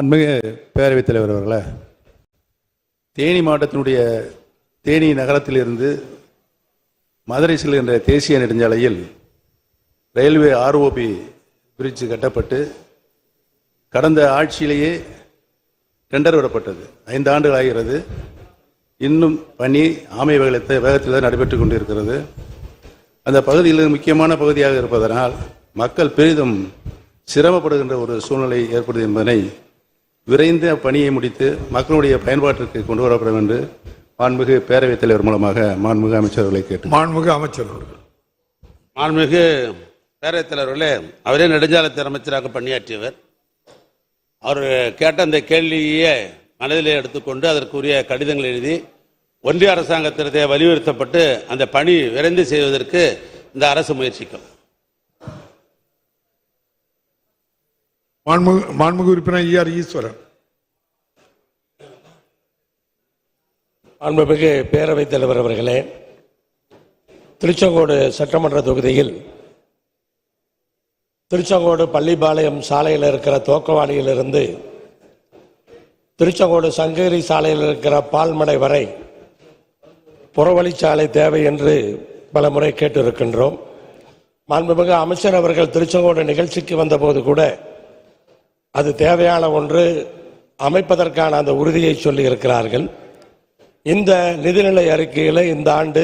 அன்மிகு பேரவைத் தலைவர் அவர்களே தேனி மாவட்டத்தினுடைய தேனி நகரத்திலிருந்து மதுரை செல்கின்ற தேசிய நெடுஞ்சாலையில் ரயில்வே ஆர்ஓபி பிரிட்ஜ் கட்டப்பட்டு கடந்த ஆட்சியிலேயே டெண்டர் விடப்பட்டது. ஐந்து ஆண்டுகள் ஆகிறது. இன்னும் பணி ஆமை வேகத்தை வேகத்தில் தான் நடைபெற்றுக் கொண்டிருக்கிறது. அந்த பகுதியில் முக்கியமான பகுதியாக இருப்பதனால் மக்கள் பெரிதும் சிரமப்படுகின்ற ஒரு சூழ்நிலை ஏற்படுது என்பதனை விரைந்த பணியை முடித்து மக்களுடைய பயன்பாட்டிற்கு கொண்டு வரப்படும் என்று மாண்புமிகு பேரவைத் தலைவர் மூலமாக மாண்புமிகு அமைச்சர்களை கேட்டு மாண்புமிகு அமைச்சர் அவர்கள். மாண்புமிகு பேரவைத் தலைவர்களே அவரே நெடுஞ்சாலைத்துறை அமைச்சராக பணியாற்றியவர். அவர் கேட்ட அந்த கேள்வியை மனதிலே எடுத்துக்கொண்டு அதற்குரிய கடிதங்கள் எழுதி ஒன்றிய அரசாங்கத்திற்கு வலியுறுத்தப்பட்டு அந்த பணி விரைந்து செய்வதற்கு இந்த அரசு முயற்சிக்கும். மாண்புமிகு மாண்புமிகு உறுப்பினர் ஈஆர் ஈஸ்வரன். மாண்புமிகு பேரவைத் தலைவர் அவர்களே திருச்செங்கோடு சட்டமன்ற தொகுதியில் திருச்செங்கோடு பள்ளிபாளையம் சாலையில் இருக்கிற தோக்கவாடியிலிருந்து திருச்செங்கோடு சங்ககிரி சாலையில் இருக்கிற பால்மடை வரை புறவழிச்சாலை தேவை என்று பல முறை கேட்டிருக்கின்றோம். மாண்புமிகு அமைச்சர் அவர்கள் திருச்செங்கோடு நிகழ்ச்சிக்கு வந்தபோது கூட அது தேவையான ஒன்று அமைப்பதற்கான அந்த உறுதியை சொல்லி இருக்கிறார்கள் இந்த நிதிநிலை அறிக்கையில் இந்த ஆண்டு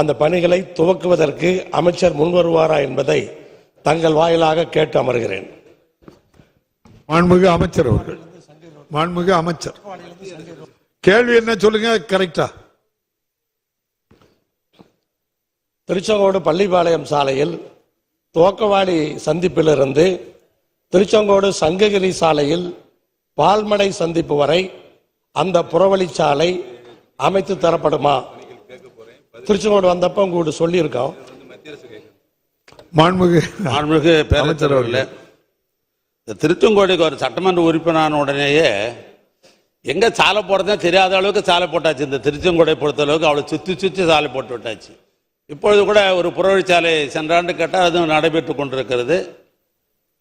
அந்த பணிகளை துவக்குவதற்கு அமைச்சர் முன்வருவாரா என்பதை தங்கள் வாயிலாக கேட்டு அமர்கிறேன். மாண்புமிகு அமைச்சர் அவர்கள். மாண்புமிகு அமைச்சர். கேள்வி என்ன சொல்லுங்க? கரெக்டா திருச்செங்கோடு பள்ளிப்பாளையம் சாலையில் துவக்கவாடி சந்திப்பிலிருந்து திருச்செங்கோடு சங்ககிரி சாலையில் பால்மடை சந்திப்பு வரை அந்த புறவழிச்சாலை அமைத்து தரப்படுமா? திருச்செங்கோடு வந்தப்ப உங்கள்கிட்ட சொல்லியிருக்கோம். மாண்புமிகு மாண்புமிகு பேரவைத் அமைச்சர் தலைவர்களே இந்த திருச்செங்கோடுக்கு ஒரு சட்டமன்ற உறுப்பினரான உடனேயே எங்க சாலை போடுறதே தெரியாத அளவுக்கு சாலை போட்டாச்சு. இந்த திருச்செங்கோடை பொறுத்த அளவுக்கு அவளை சுற்றி சுற்றி சாலை போட்டு விட்டாச்சு. இப்பொழுது கூட ஒரு புறவழிச்சாலை சென்ற ஆண்டு கேட்டால் அதுவும் நடைபெற்று கொண்டிருக்கிறது.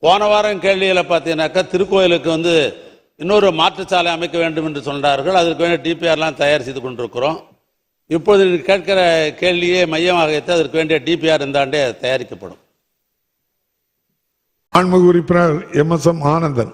போன வாரம் கேள்வியில் பார்த்தீங்கன்னாக்கா திருக்கோயிலுக்கு வந்து இன்னொரு மாற்றுச்சாலை அமைக்க வேண்டும் என்று சொன்னார்கள். அதற்கு வேண்டிய டிபிஆர்லாம் தயார் செய்து கொண்டிருக்கிறோம். இப்பொழுது நீங்க கேட்கிற கேள்வியை மையமாக வைத்து அதற்கு வேண்டிய டிபிஆர் இந்த ஆண்டே தயாரிக்கப்படும். ஆன்மீக உறுப்பினர் எம் எஸ் எம் ஆனந்தன்.